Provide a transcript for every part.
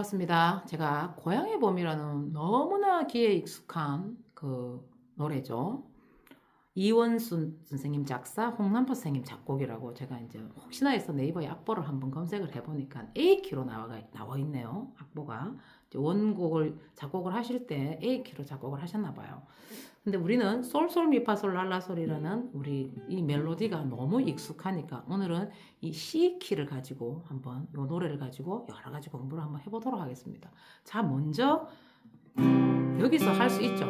반갑습니다. 제가 고향의 봄이라는 너무나 귀에 익숙한 그 노래죠. 이원순 선생님 작사, 홍남포 선생님 작곡이라고 제가 이제 혹시나 해서 네이버에 악보를 한번 검색을 해보니까 A키로 나와 있네요. 악보가. 원곡을 작곡을 하실 때 A키로 작곡을 하셨나 봐요. 근데 우리는 솔솔 미파솔 랄라솔이라는 우리 이 멜로디가 너무 익숙하니까 오늘은 이 C 키를 가지고 한번 이 노래를 가지고 여러 가지 공부를 한번 해보도록 하겠습니다. 자, 먼저 여기서 할 수 있죠.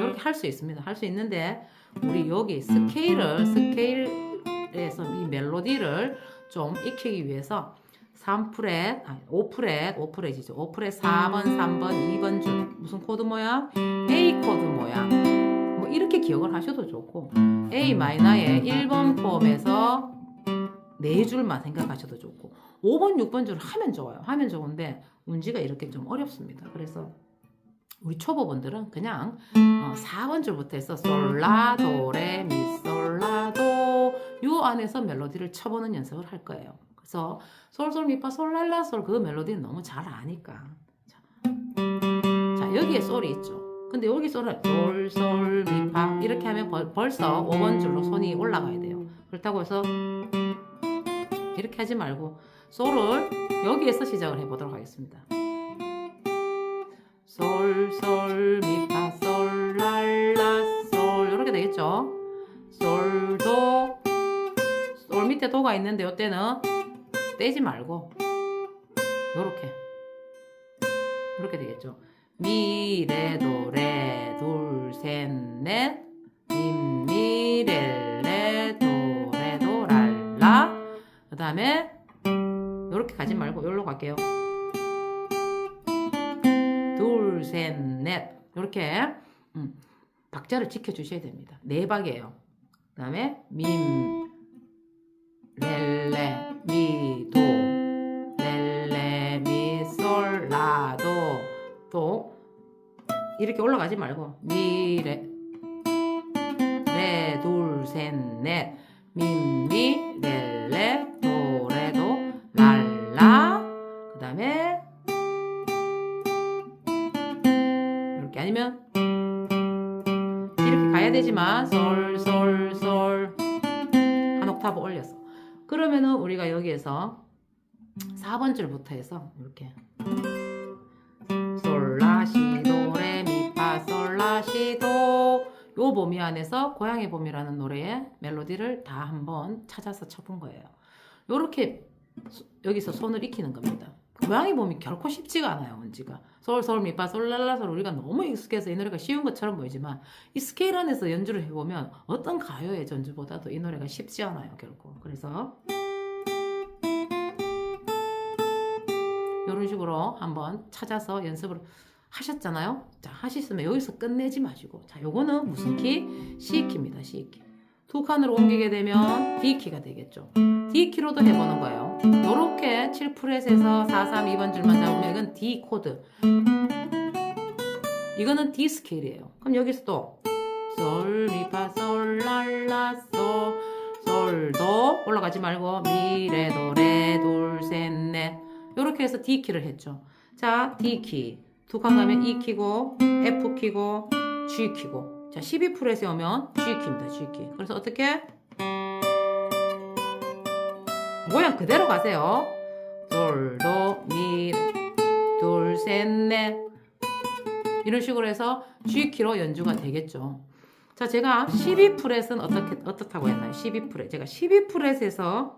이렇게 할 수 있습니다. 할 수 있는데 우리 여기 스케일을 스케일에서 이 멜로디를 좀 익히기 위해서 3프렛, 아니 5프렛, 5프렛이죠. 5프렛 4번, 3번, 2번 줄 무슨 코드 모양? A 코드 모양. 뭐 이렇게 기억을 하셔도 좋고 A 마이너의 1번 폼에서 네 줄만 생각하셔도 좋고 5번, 6번 줄 하면 좋아요. 하면 좋은데 운지가 이렇게 좀 어렵습니다. 그래서 우리 초보분들은 그냥 어, 4번 줄부터 해서 솔라 도레 미 솔라도 요 안에서 멜로디를 쳐보는 연습을 할 거예요. 그래서 솔솔 미파 솔랄라 솔그 멜로디는 너무 잘 아니까. 자, 자 여기에 솔이 있죠. 근데 여기 솔을 솔솔 미파 이렇게 하면 벌, 벌써 5번 줄로 손이 올라가야 돼요. 그렇다고 해서 이렇게 하지 말고 솔을 여기에서 시작을 해보도록 하겠습니다. 도가 있는데 이때는 떼지 말고 요렇게 이렇게 되겠죠. 미 레 도레 둘셋넷 미미렐레 도 레 도 랄 라 그 다음에 요렇게 가지 말고 요로 갈게요. 둘, 셋, 넷. 이렇게 음, 박자를 지켜주셔야 됩니다. 네 박이에요. 그 다음에 민, 렐레, 미, 도, 렐레, 미, 솔, 라, 도, 도. 이렇게 올라가지 말고 미, 레, 레, 둘, 셋, 넷. 민, 미, 렐레, 4번 줄부터 해서 이렇게 솔라시도 레미파 솔라시도 요 봄이 안에서 고향의 봄이라는 노래의 멜로디를 다 한번 찾아서 쳐본 거예요. 요렇게 소- 여기서 손을 익히는 겁니다. 고양이 봄이 결코 쉽지가 않아요, 은지가. 솔솔 미파 솔랄라솔 우리가 너무 익숙해서 이 노래가 쉬운 것처럼 보이지만 이 스케일 안에서 연주를 해보면 어떤 가요의 전주보다도 이 노래가 쉽지 않아요, 결코. 그래서 이런 식으로 한번 찾아서 연습을 하셨잖아요. 자, 하셨으면 여기서 끝내지 마시고. 자, 요거는 무슨 키? C 키입니다, C 키. 두 칸으로 옮기게 되면 D 키가 되겠죠. D 키로도 해보는 거예요. 요렇게 7프렛에서 4, 3, 2번 줄만 잡으면 이건 D 코드. 이거는 D 스케일이에요. 그럼 여기서도 솔, 미, 파, 솔, 랄라, 솔, 솔도 올라가지 말고 미, 레, 도, 레, 둘, 셋, 넷. 요렇게 해서 D 키를 했죠. 자, D 키. 두 칸 가면 E 키고, F 키고, G 키고. 자, 12프렛에 오면 G 키입니다. G 키. 그래서 어떻게? 모양 그대로 가세요. 솔, 도, 미, 둘, 셋, 넷. 이런 식으로 해서 G 키로 연주가 되겠죠. 자, 제가 12프렛은 어떻게 어떻다고 했나요? 12프렛. 제가 12프렛에서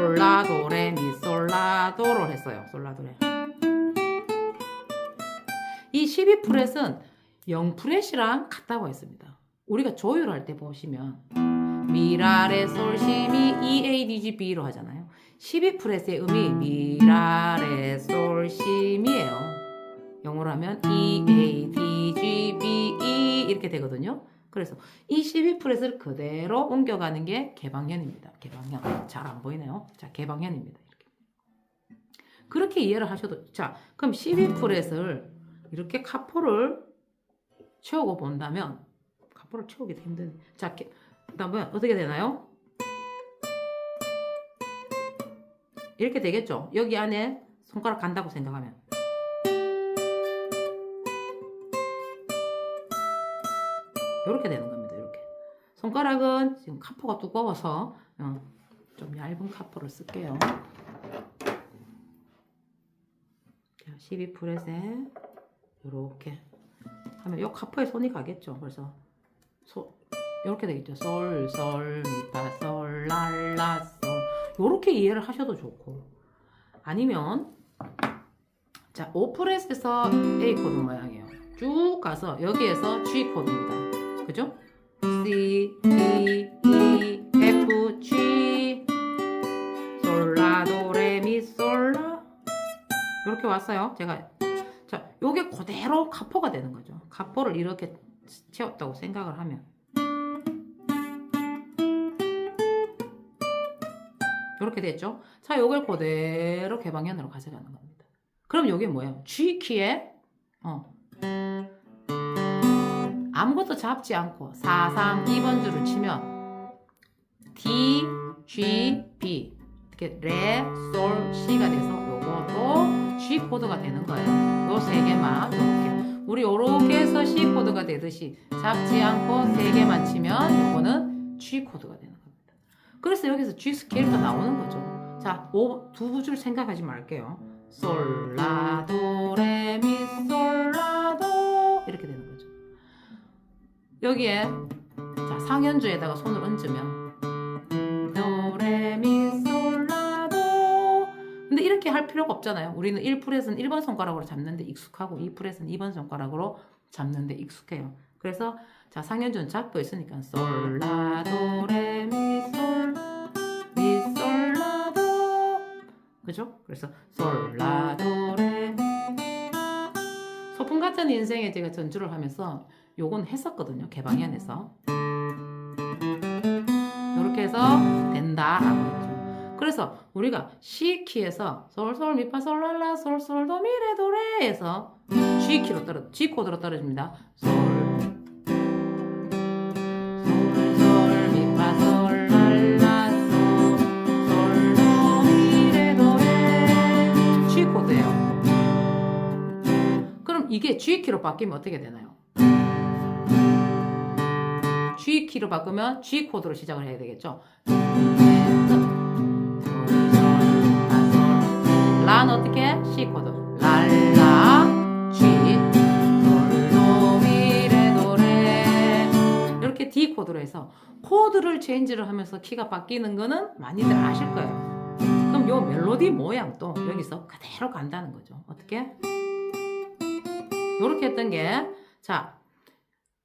솔라 도레 미 솔라 도를 했어요. 솔라 도레. 이 12프렛은 0프렛이랑 같다고 했습니다. 우리가 조율할 때 보시면 미라레 솔시미 E A D G B로 하잖아요. 12프렛의 음이 미라레 솔시미예요. 영어로 하면 E A D G B E 이렇게 되거든요. 그래서 이 12프렛을 그대로 옮겨가는 게 개방현입니다. 개방현. 잘 안 보이네요. 자, 개방현입니다. 이렇게. 그렇게 이해를 하셔도 자, 그럼 12프렛을 이렇게 카포를 채우고 본다면 카포를 채우기도 힘든. 자, 그다음에 어떻게 되나요? 이렇게 되겠죠? 여기 안에 손가락 간다고 생각하면. 이렇게 되는 겁니다. 이렇게. 손가락은 지금 카포가 두꺼워서 어, 좀 얇은 카포를 쓸게요. 자, 12프렛에 이렇게 하면 요 카포에 손이 가겠죠. 그래서 소, 이렇게 되겠죠. 솔, 솔, 미파, 솔, 랄라, 솔. 요렇게 이해를 하셔도 좋고. 아니면, 자, 5프렛에서 A 코드 모양이에요. 쭉 가서 여기에서 G 코드입니다. 그죠? C, D, E, F, G. 솔, 라, 도, 레, 미, 솔, 라. 이렇게 왔어요. 제가. 자, 요게 그대로 카포가 되는 거죠. 카포를 이렇게 채웠다고 생각을 하면. 이렇게 됐죠? 자, 요걸 그대로 개방현으로 가져가는 겁니다. 그럼 요게 뭐예요? G키에, 어, 아무것도 잡지 않고 4, 3, 2번 줄을 치면 D, G, B 이렇게 레, 솔, C가 돼서 요것도 G 코드가 되는 거예요. 요 세 개만 이렇게 우리 요렇게 해서 C 코드가 되듯이 잡지 않고 세 개만 치면 요거는 G 코드가 되는 겁니다. 그래서 여기서 G 스케일도 나오는 거죠. 자, 두 줄 생각하지 말게요. 솔, 라, 도, 레, 미, 솔, 여기에 자, 상현주에다가 손을 얹으면 도, 레, 미, 솔, 라, 도 근데 이렇게 할 필요가 없잖아요. 우리는 1프렛은 1번 손가락으로 잡는데 익숙하고 2프렛은 2번 손가락으로 잡는데 익숙해요. 그래서 자, 상현주는 잡고 있으니까 솔, 라, 도, 레, 미, 솔, 미, 솔, 라, 도 그죠? 그래서 솔, 라, 도, 레 소풍 같은 인생에 제가 전주를 하면서 요건 했었거든요. 개방현에서 이렇게 해서 된다라고 했죠. 그래서 우리가 C 키에서 솔솔 미파 솔랄라 솔솔 도미레 도레에서 G 키로 떨어 G 코드로 떨어집니다. 솔 솔솔 미파 솔랄라 솔솔 도미레 도레 G 코드예요. 그럼 이게 G 키로 바뀌면 어떻게 되나요? G 키로 바꾸면 G 코드로 시작을 해야 되겠죠. 라는 어떻게? C 코드. 랄라 G 솔도미레 도레 이렇게 D 코드로 해서 코드를 체인지를 하면서 키가 바뀌는 거는 많이들 아실 거예요. 그럼 요 멜로디 모양도 여기서 그대로 간다는 거죠. 어떻게? 요렇게 했던 게 자,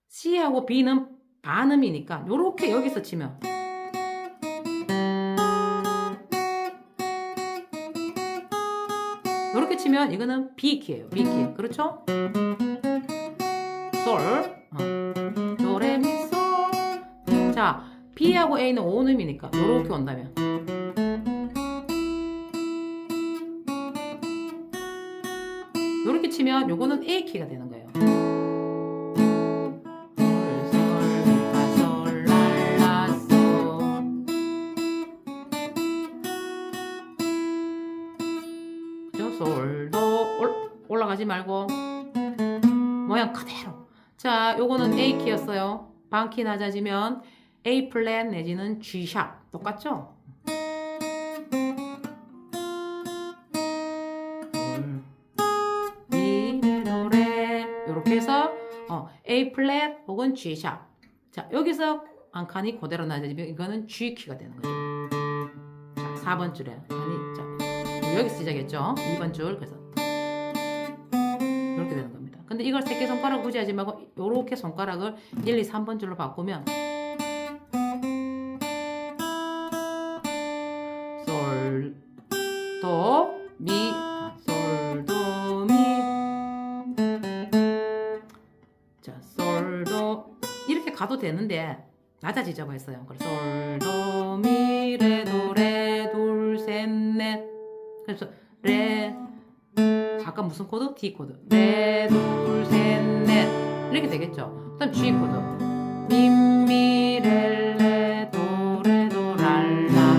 C하고 B는 반음이니까 요렇게 여기서 치면 요렇게 치면 이거는 B 키예요. B 키. 그렇죠? 솔. 어. 도레미 솔. 자, B하고 A는 오음이니까 요렇게 온다면 요렇게 치면 요거는 A 키가 되는 거예요. 올라가지 말고. 모양 그대로. 자 요거는 A 키였어요. 반키 낮아지면 A 플랫 내지는 G 샵. 똑같죠? 미레노레 이렇게 해서 어, A 플랫 혹은 G 샵. 자 여기서 한 칸이 그대로 낮아지면 이거는 G 키가 되는 거죠. 자 4번 줄에. 아니 자 여기 시작했죠. 2번 줄. 그래서 이렇게 되는 겁니다. 근데 이걸 새끼 손가락 굳이 하지 말고 이렇게 손가락을 1, 2, 3번 줄로 바꾸면 솔, 도, 미, 솔, 도, 미. 자, 솔, 도 이렇게 가도 되는데 낮아지자고 했어요. 그래서 솔, 도, 미, 무슨 코드? D 코드. 네, 둘, 셋, 넷. 이렇게 되겠죠. 그다음 G 코드. 미미 렐레 도레도 랄라.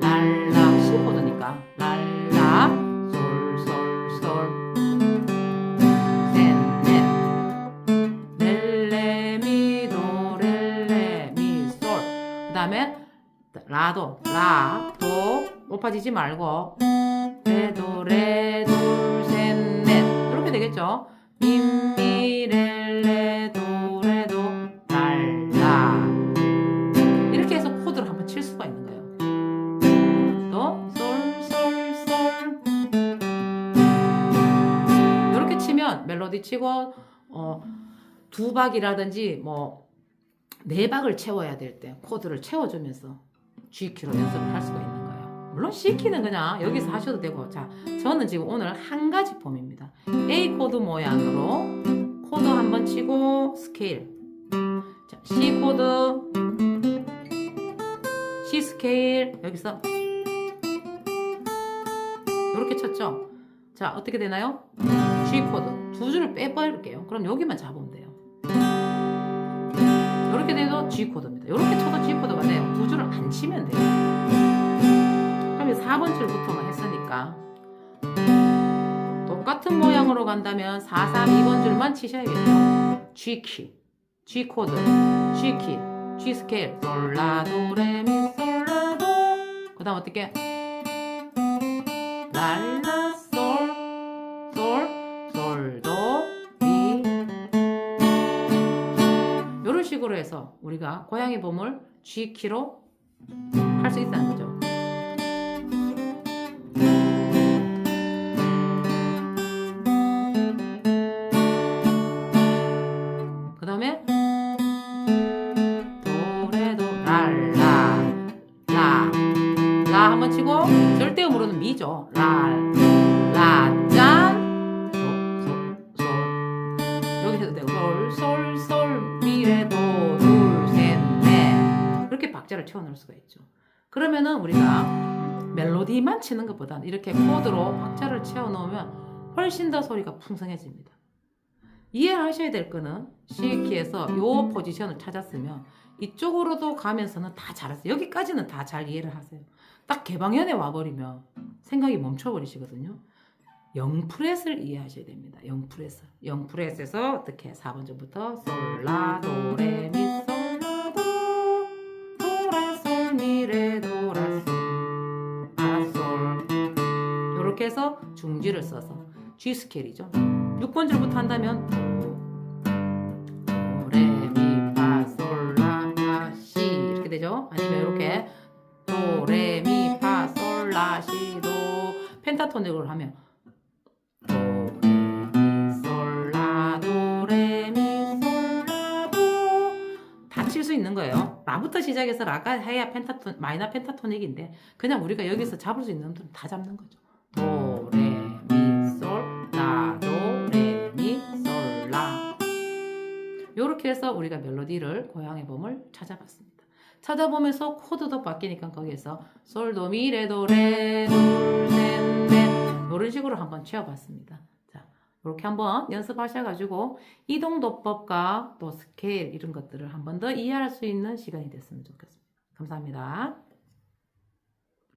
랄라. C 코드니까. 랄라. 솔솔솔. 셋넷. 렐레 미도 렐레 미솔. 그다음에 라도 라도. 높아지지 말고. 레도 레도. 셋넷 이렇게 되겠죠? 미미렐레 도 레도 랄라. 이렇게 해서 코드를 한번 칠 수가 있는 거예요. 또 솔 솔 솔. 이렇게 치면 멜로디 치고 어, 두 박이라든지 뭐 네 박을 채워야 될 때 코드를 채워주면서 G 키로 연습을 할 수가 거예요. 물론 C 키는 그냥 여기서 하셔도 되고, 자 저는 지금 오늘 한 가지 폼입니다. A 코드 모양으로 코드 한번 치고 스케일. 자 C 코드, C 스케일 여기서 이렇게 쳤죠. 자 어떻게 되나요? G 코드 두 줄을 빼버릴게요. 그럼 여기만 잡으면 돼요. 이렇게 돼도 G 코드입니다. 이렇게 쳐도 G 코드가 돼요. 두 줄을 안 치면 돼요. 그럼 4번 줄부터만 했으니까 똑같은 모양으로 간다면 4, 3, 2번 줄만 치셔야겠죠. G 키, G 코드, G 키, G 스케일, 솔라도 레미 솔라도. 그 다음 어떻게? 랄라 솔, 솔, 솔도 미. 이런 식으로 해서 우리가 고양이 봄을 G 키로 할 수 있다는 거죠. 절대 음으로는 미죠. 라. 라. 짠. 여기 해도 되고 솔. 솔. 솔. 미레도 둘. 셋. 넷. 이렇게 박자를 채워넣을 수가 있죠. 그러면은 우리가 멜로디만 치는 것보다는 이렇게 코드로 박자를 채워넣으면 훨씬 더 소리가 풍성해집니다. 이해하셔야 될 거는 C키에서 요 포지션을 찾았으면 이쪽으로도 가면서는 다 잘했어요. 여기까지는 다 잘 이해를 하세요. 딱 개방현에 와버리면 생각이 멈춰버리시거든요. 0프렛을 이해하셔야 됩니다. 0프렛을. 0프렛에서 어떻게 4번 줄부터 솔라 도레미 솔라 도 도라 솔 미레 도라 솔 아솔 이렇게 해서 중지를 써서 G 스케일이죠. 6번 줄부터 한다면 펜타토닉으로 하면 도, 레, 미, 솔, 라, 도, 레, 미, 솔, 라, 도다칠수 있는 거예요. 라부터 시작해서 라가 해야 펜타토 마이너 펜타토닉인데 그냥 우리가 여기서 잡을 수 있는 놈들은 다 잡는 거죠. 도, 레, 미, 솔, 라, 도, 레, 미, 솔, 라. 요렇게 해서 우리가 멜로디를 고양이 봄을 찾아봤습니다. 찾아보면서 코드도 바뀌니까 거기에서 솔, 도, 미, 레, 도, 레, 둘, 셋, 넷 이런 식으로 한번 채워봤습니다. 자, 이렇게 한번 연습하셔가지고 이동도법과 또 스케일 이런 것들을 한번 더 이해할 수 있는 시간이 됐으면 좋겠습니다. 감사합니다.